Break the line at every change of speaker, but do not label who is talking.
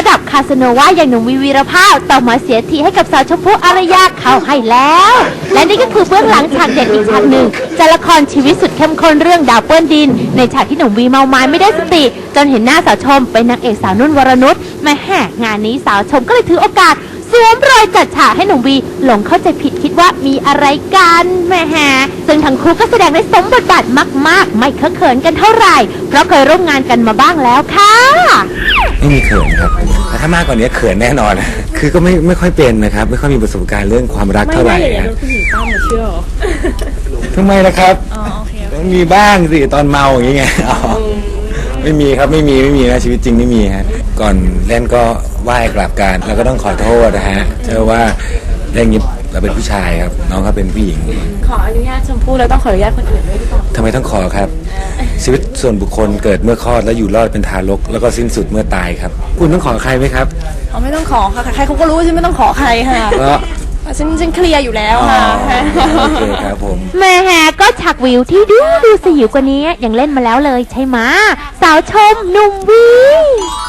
ระดับคาสโนวาอย่างหนุ่มวีวีรภาพต้อมาเสียทีให้กับสาวชมพู่อารยาเข้าให้แล้ว และนี่ก็คือเบื้องหลังฉากเด็ดอีกฉากหนึ่งจากละครชีวิตสุดเข้มข้นเรื่องดาวเปื้อนดิน ในฉากที่หนุ่มวีเมาไม้ไม่ได้สติ จนเห็นหน้าสาวชมเป็นนางเอกสาวนุ่นวรนุชแม่แห่งานนี้สาวชมก็เลยถือโอกาสสวมรอยจัดฉากให้หนุ่มวีหลงเข้าใจผิดคิดว่ามีอะไรกันแม่แฮซึ่งทั้งคู่ก็แสดงได้สมบทบาทมาก ๆ ไม่เคอะเขินกันเท่าไหร่ เพราะเคยร่วมงานกันมาบ้างแล้วค่ะ
ไม่มีเขินครับแต่ถ้ามากกว่านี้เขินแน่นอน คือก็ไม่ไม่ค่อยเป็นนะครับ ไม่ค่อยมีประสบการณ์เรื่องความรักเท่าไหร่
ไม่ได้อย่าง
ฮะ
นั้นผู้หญิงตั้มมาเชื่อเหรอ
ทำไมล่ะครับ
อ๋อโอเค
ต้องมีบ้างสิตอนเมาอย่างงี้ไงอ๋อไม่มีครับไม่มีไม่มีนะชีวิตจริงไม่มีฮะก่อนเล่นก็ไหว้กราบการแล้วก็ต้องขอโทษนะฮะเชื่อว่าเรื่องนี้เราเป็นผู้ชายครับ น้องเขาเป็นผู้หญิง
ขออนุญาตชมพู่แล้วต้องขออนุญาตคนอื่นด้วยหรือเปล่า
ทำไมต้องขอครับ ชีวิตส่วนบุคคลเกิดเมื่อคลอดแล้วอยู่รอดเป็นทารก แล้วก็สิ้นสุดเมื่อตายครับ คุณต้องขอใครไหมครับ
อ๋อไม่ต้องขอค่ะใครเขาก็รู้ว่าฉันไม่ต้องขอใครค่ะ
ก็
ฉันฉันเคลียร์อยู่แล้ว
อ๋อ
ค่ะ
โอเคครับผม
แหม่แฮก็ฉากวิวที่ดูดูสยิวกว่านี้ยังเล่นมาแล้วเลยใช่ไหมะสาวชมหนุ่มวี